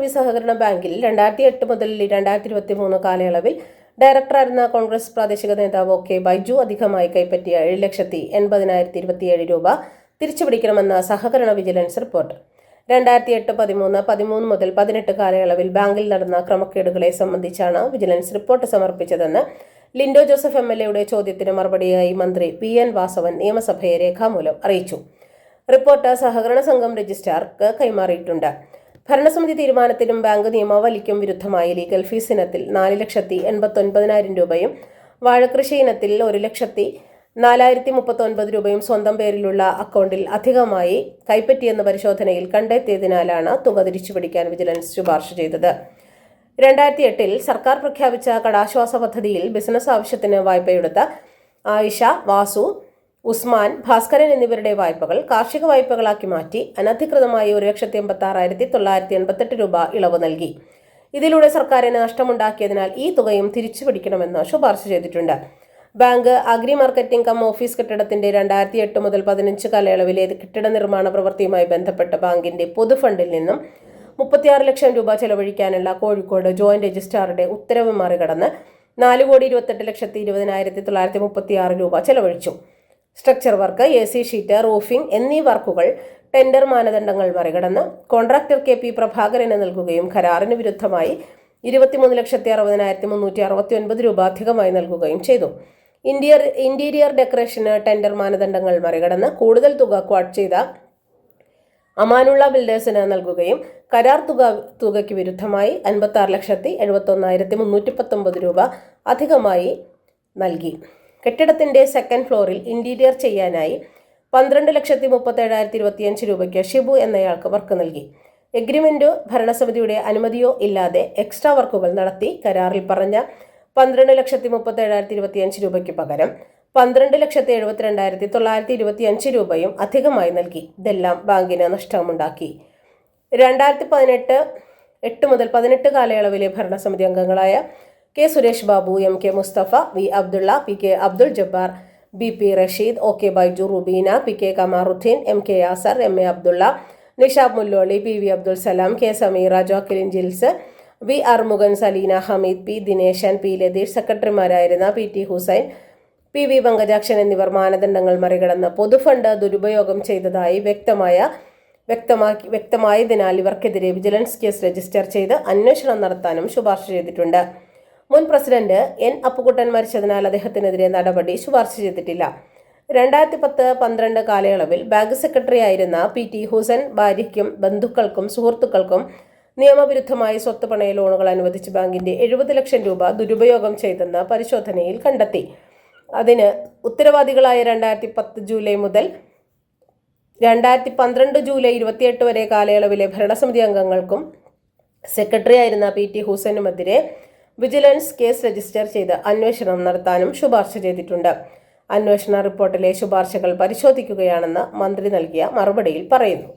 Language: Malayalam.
സർവീസ് സഹകരണ ബാങ്കിൽ രണ്ടായിരത്തി എട്ട് മുതൽ രണ്ടായിരത്തി ഇരുപത്തി മൂന്ന് കാലയളവിൽ ഡയറക്ടറായിരുന്ന കോൺഗ്രസ് പ്രാദേശിക നേതാവ് കെ ബൈജു അധികമായി കൈപ്പറ്റിയ ഏഴ് ലക്ഷത്തി എൺപതിനായിരത്തി ഇരുപത്തിയേഴ് രൂപ തിരിച്ചുപിടിക്കണമെന്ന സഹകരണ വിജിലൻസ് റിപ്പോർട്ട്. രണ്ടായിരത്തി എട്ട് പതിമൂന്ന് പതിമൂന്ന് മുതൽ പതിനെട്ട് കാലയളവിൽ ബാങ്കിൽ നടന്ന ക്രമക്കേടുകളെ സംബന്ധിച്ചാണ് വിജിലൻസ് റിപ്പോർട്ട് സമർപ്പിച്ചതെന്ന് ലിൻഡോ ജോസഫ് എം എൽ എയുടെ ചോദ്യത്തിന് മറുപടിയായി മന്ത്രി പി എൻ വാസവൻ നിയമസഭയെ രേഖാമൂലം അറിയിച്ചു. റിപ്പോർട്ട് സഹകരണ സംഘം രജിസ്ട്രാർക്ക് കൈമാറിയിട്ടുണ്ട്. ഭരണസമിതി തീരുമാനത്തിനും ബാങ്ക് നിയമാവലിക്കും വിരുദ്ധമായി ലീഗൽ ഫീസ് ഇനത്തിൽ നാല് ലക്ഷത്തി എൺപത്തൊൻപതിനായിരം രൂപയും വാഴകൃഷി ഇനത്തിൽ ഒരു ലക്ഷത്തി നാലായിരത്തി മുപ്പത്തൊൻപത് രൂപയും സ്വന്തം പേരിലുള്ള അക്കൗണ്ടിൽ അധികമായി കൈപ്പറ്റിയെന്ന പരിശോധനയിൽ കണ്ടെത്തിയതിനാലാണ് തുക തിരിച്ചുപിടിക്കാൻ വിജിലൻസ് ശുപാർശ ചെയ്തത്. രണ്ടായിരത്തി എട്ടിൽ സർക്കാർ പ്രഖ്യാപിച്ച കടാശ്വാസ പദ്ധതിയിൽ ബിസിനസ് ആവശ്യത്തിന് വായ്പയെടുത്ത ആയിഷ വാസു ഉസ്മാൻ ഭാസ്കരൻ എന്നിവരുടെ വായ്പകൾ കാർഷിക വായ്പകളാക്കി മാറ്റി അനധികൃതമായി ഒരു ലക്ഷത്തി എൺപത്തി ആറായിരത്തി തൊള്ളായിരത്തി എൺപത്തെട്ട് രൂപ ഇളവ് നൽകി. ഇതിലൂടെ സർക്കാരിന് നഷ്ടമുണ്ടാക്കിയതിനാൽ ഈ തുകയും തിരിച്ചു പിടിക്കണമെന്ന് ശുപാർശ ചെയ്തിട്ടുണ്ട്. Bank agri marketing cum office കെട്ടിടത്തിന്റെ രണ്ടായിരത്തി എട്ട് മുതൽ പതിനഞ്ച് കാലയളവിലെ കെട്ടിട നിർമ്മാണ പ്രവൃത്തിയുമായി ബന്ധപ്പെട്ട ബാങ്കിന്റെ പൊതുഫണ്ടിൽ നിന്നും മുപ്പത്തിയാറ് ലക്ഷം രൂപ ചെലവഴിക്കാനുള്ള കോഴിക്കോട് ജോയിന്റ് രജിസ്ട്രാറുടെ ഉത്തരവ് മറികടന്ന് നാല് കോടി ഇരുപത്തെട്ട് ലക്ഷത്തി ഇരുപതിനായിരത്തി തൊള്ളായിരത്തി മുപ്പത്തിയാറ് രൂപ ചെലവഴിച്ചു. Structure work A C sheet roofing എന്നീ വർക്കുകൾ ടെൻഡർ മാനദണ്ഡങ്ങൾ മറികടന്ന് കോൺട്രാക്ടർ കെ പി പ്രഭാകരന് നൽകുകയും കരാറിന് വിരുദ്ധമായി ഇരുപത്തിമൂന്ന് ലക്ഷത്തി അറുപതിനായിരത്തി മുന്നൂറ്റി അറുപത്തി ഒൻപത് രൂപ അധികമായി നൽകുകയും ചെയ്തു. ഇന്റീരിയർ ഇന്റീരിയർ ഡെക്കറേഷന് ടെൻഡർ മാനദണ്ഡങ്ങൾ മറികടന്ന് കൂടുതൽ തുക ക്വാട്ട് ചെയ്ത അമാനുള്ള ബിൽഡേഴ്സിന് നൽകുകയും കരാർ തുക തുകയ്ക്ക് വിരുദ്ധമായി അൻപത്തി ലക്ഷത്തി എഴുപത്തൊന്നായിരത്തി മുന്നൂറ്റി പത്തൊമ്പത് രൂപ അധികമായി നൽകി. കെട്ടിടത്തിന്റെ സെക്കൻഡ് ഫ്ലോറിൽ ഇന്റീരിയർ ചെയ്യാനായി പന്ത്രണ്ട് ലക്ഷത്തി മുപ്പത്തേഴായിരത്തി ഇരുപത്തിയഞ്ച് രൂപയ്ക്ക് ഷിബു എന്നയാൾക്ക് വർക്ക് നൽകി. എഗ്രിമെന്റോ ഭരണസമിതിയുടെ അനുമതിയോ ഇല്ലാതെ എക്സ്ട്രാ വർക്കുകൾ നടത്തി കരാറിൽ പറഞ്ഞ പന്ത്രണ്ട് ലക്ഷത്തി മുപ്പത്തേഴായിരത്തി ഇരുപത്തിയഞ്ച് രൂപയ്ക്ക് പകരം പന്ത്രണ്ട് ലക്ഷത്തി എഴുപത്തിരണ്ടായിരത്തി തൊള്ളായിരത്തി ഇരുപത്തി അഞ്ച് രൂപയും അധികമായി നൽകി. ഇതെല്ലാം ബാങ്കിന് നഷ്ടമുണ്ടാക്കി. രണ്ടായിരത്തി പതിനെട്ട് എട്ട് മുതൽ പതിനെട്ട് കാലയളവിലെ ഭരണസമിതി അംഗങ്ങളായ K Suresh Babu M K Mustafa V Abdulla P K Abdul Jabbar B P Rasheed O K Baiju Rubeena P K Kamaruddin M K Yasar M A Abdulla Nishab Mulloli P V Abdul Salam K Sameera Jocklin Jils V R Mugan Saleena Hameed P Dineshan P Latheesh സെക്രട്ടറിമാരായിരുന്ന P T Hussain P V Pankajakshan എന്നിവർ മാനദണ്ഡങ്ങൾ മറികടന്ന് പൊതുഫണ്ട് ദുരുപയോഗം ചെയ്തതായി വ്യക്തമായ വ്യക്തമാക്കി വ്യക്തമായതിനാൽ ഇവർക്കെതിരെ വിജിലൻസ് കേസ് രജിസ്റ്റർ ചെയ്ത് അന്വേഷണം നടത്താനും ശുപാർശ ചെയ്തിട്ടുണ്ട്. മുൻ പ്രസിഡന്റ് എൻ അപ്പുകുട്ടൻ മരിച്ചതിനാൽ അദ്ദേഹത്തിനെതിരെ നടപടി ശുപാർശ ചെയ്തിട്ടില്ല. രണ്ടായിരത്തി പത്ത് പന്ത്രണ്ട് കാലയളവിൽ ബാങ്ക് സെക്രട്ടറി ആയിരുന്ന പി ടി ഹുസൻ ഭാര്യയ്ക്കും ബന്ധുക്കൾക്കും സുഹൃത്തുക്കൾക്കും നിയമവിരുദ്ധമായി സ്വത്ത് പണയ ലോണുകൾ അനുവദിച്ച് ബാങ്കിന്റെ എഴുപത് ലക്ഷം രൂപ ദുരുപയോഗം ചെയ്തെന്ന് പരിശോധനയിൽ കണ്ടെത്തി. അതിന് ഉത്തരവാദികളായ രണ്ടായിരത്തി പത്ത് ജൂലൈ മുതൽ രണ്ടായിരത്തി പന്ത്രണ്ട് ജൂലൈ ഇരുപത്തിയെട്ട് വരെ കാലയളവിലെ ഭരണസമിതി അംഗങ്ങൾക്കും സെക്രട്ടറി ആയിരുന്ന പി ടി ഹുസൈനുമെതിരെ വിജിലൻസ് കേസ് രജിസ്റ്റർ ചെയ്ത് അന്വേഷണം നടത്താനും ശുപാർശ ചെയ്തിട്ടുണ്ട്. അന്വേഷണ റിപ്പോർട്ടിലെ ശുപാർശകൾ പരിശോധിക്കുകയാണെന്ന് മന്ത്രി നൽകിയ മറുപടിയിൽ പറയുന്നു.